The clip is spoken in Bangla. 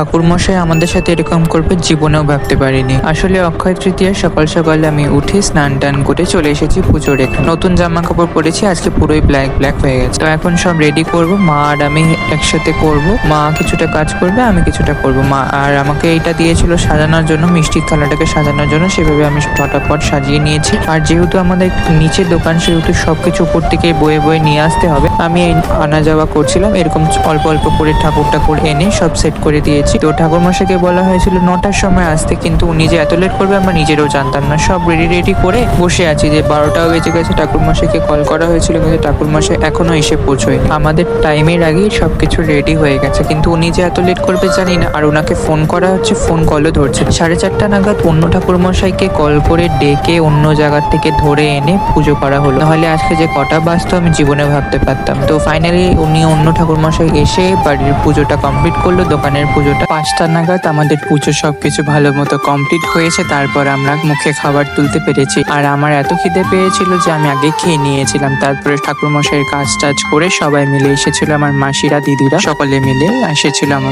ঠাকুরমশাই আমাদের সাথে এরকম করবে, জীবনেও ভাবতে পারিনি। আসলে অক্ষয় তৃতীয়া সকাল সকাল আমি উঠে স্নান টান করে চলে এসেছি পুজোর এখানে। নতুন জামা কাপড় পরেছি, আজকে পুরোই ব্ল্যাক ব্ল্যাক হয়ে গেছে। তো এখন সব রেডি করব, মা আর আমি একসাথে করব। মা কিছুটা কাজ করবে, আমি কিছুটা করব। মা আর আমাকে এইটা দিয়েছিল সাজানোর জন্য মিষ্টির থালাটাকে সাজানোর জন্য, সেভাবে আমি ফটাফট সাজিয়ে নিয়েছি। আর যেহেতু আমাদের নিচের দোকান, সেহেতু সবকিছু উপর থেকে বয়ে বয়ে নিয়ে আসতে হবে। আমি আনা যাওয়া করছিলাম, এরকম অল্প অল্প করে ঠাকুর ঠাকুর এনে সব সেট করে দিয়েছি। তো ঠাকুর মশাইকে বলা হয়েছিল নটার সময় আসতে, কিন্তু উনি যে এত লেট করবে আমরা নিজেরও জানতাম না। সব রেডি রেডি করে বসে আছি যে বারোটাও বেজে গেছে ঠাকুর মশাইকে কল করা হয়েছিল, কিন্তু ঠাকুর মশাই এখনও এসে পৌঁছয়নি। আমাদের টাইমের আগেই সবকিছু রেডি হয়ে গেছে, কিন্তু উনি যে এত লেট করবে জানি না। আর ওনাকে ফোন করা হচ্ছে ফোন কলও ধরছে। সাড়ে চারটা নাগাদ অন্য ঠাকুর মশাইকে কল করে ডেকে অন্য জায়গার থেকে ধরে এনে পুজো করা হলো। নাহলে আজকে যে কটা বাজতো আমি জীবনে ভাবতে পারতাম। তো ফাইনালি উনি অন্য ঠাকুর মশাই এসে বাড়ির পুজোটা কমপ্লিট করল, দোকানের পুজোটা পাঁচটা নাগাদ আমাদের পুজো সবকিছু ভালো মতো কমপ্লিট হয়েছে, তারপর আমরা মুখে খাবার তুলতে পেরেছি। আর আমার এত খিদে পেয়েছিল যে আমি আগে খেয়ে নিয়েছিলাম। তারপরে ঠাকুর মশাইয়ের কাজ টাজ করে সবাই মিলে এসেছিল, আমার মাসিরা, দিদিরা, সকলে মিলে এসেছিল আমাদের।